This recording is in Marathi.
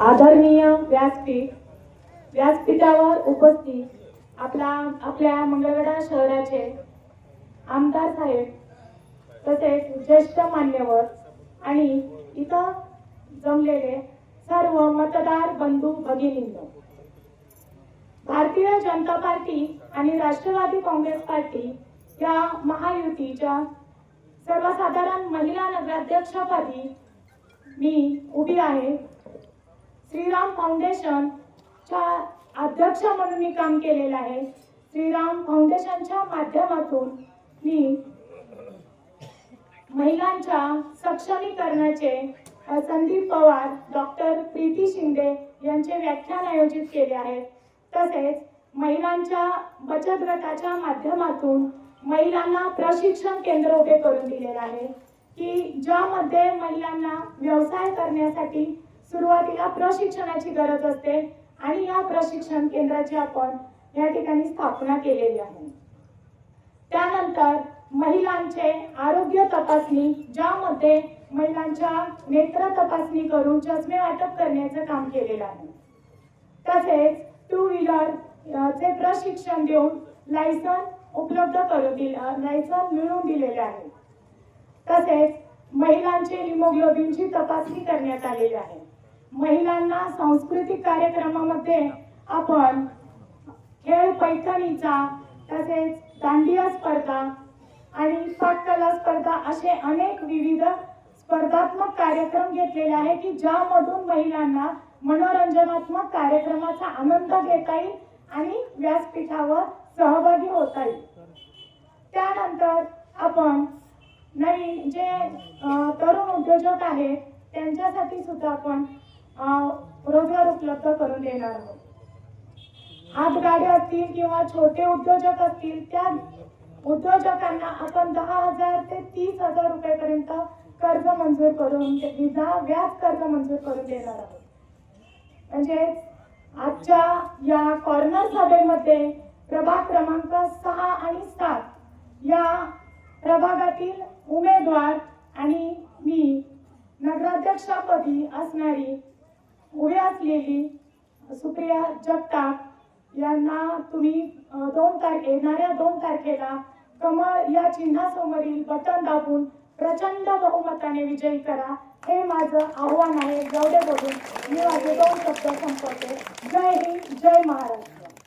आदरणीय व्यासपीठ व्यासपीठावर उपस्थित आपला आपल्या मंगळवेढा शहराचे आमदार साहेब तसेच ज्येष्ठ मान्यवर आणि इथं जमलेले सर्व मतदार बंधू भगिनींनो भारतीय जनता पार्टी आणि राष्ट्रवादी काँग्रेस पार्टी या महायुतीच्या सर्वसाधारण महिला नगराध्यक्षपदी मी उभी आहे. श्रीराम फाउंडेशनच्या अध्यक्ष म्हणून मी काम केलेलं आहे. श्रीराम फाउंडेशनच्या माध्यमातून मी महिलांच्या सक्षमीकरणाचे संदीप पवार डॉक्टर प्रीती शिंदे यांचे व्याख्यान आयोजित केले आहे. तसेच महिलांच्या बचत गटाच्या माध्यमातून महिलांना प्रशिक्षण केंद्र उभे करून दिलेलं आहे. की ज्यामध्ये महिलांना व्यवसाय करण्यासाठी सुरुवातीला प्रशिक्षणाची गरज असते आणि या प्रशिक्षण केंद्राची आपण या ठिकाणी स्थापना केलेली आहे. त्यानंतर महिलांचे आरोग्य तपासणी ज्यामध्ये महिलांच्या नेत्र तपासणी करून चष्मे वाटप करण्याचं काम केलेलं आहे. तसेच टू व्हीलर चे प्रशिक्षण देऊन लायसन उपलब्ध करून दिलं लायसन मिळवून दिलेले आहे. तसेच महिलांचे हिमोग्लोबिनची तपासणी करण्यात आलेली आहे. महिलांना सांस्कृतिक कार्यक्रमामध्ये आपण खेळ पैठणीचा तसेच दांडिया स्पर्धा आणि पाककला स्पर्धा असे अनेक विविध स्पर्धात्मक कार्यक्रम घेतलेले आहे की ज्यामधून महिलांना मनोरंजनात्मक कार्यक्रमाचा आनंद घेता येईल आणि व्यासपीठावर सहभागी होता येईल. त्यानंतर आपण नाही जे तरुण उद्योजक आहेत त्यांच्यासाठी सुद्धा आपण रोजगार उपलब्ध करून देणार आहोत. हातगाड्या असतील किंवा छोटे उद्योजक असतील त्या उद्योजकांना आपण दहा हजार ते तीस हजार रुपयापर्यंत कर्ज मंजूर करून विजा व्याज कर्ज मंजूर करून देणार आहोत. म्हणजे आजच्या या कॉर्नर सभेमध्ये प्रभाग क्रमांक सहा आणि सात प्रभागातील उमेदवार आणि मी नगराध्यक्षपदी असणारी उभी असलेली सुप्रिया जगताप यांना तुम्ही दोन तारखे येणाऱ्या दोन तारखेला कमळ या चिन्हासमोरील बटन दाबून प्रचंड बहुमताने विजयी करा. हे माझं आव्हान आहे. जेवढे बोलून मी माझे दोन शब्द संपवते. जय हिंद जय महाराष्ट्र.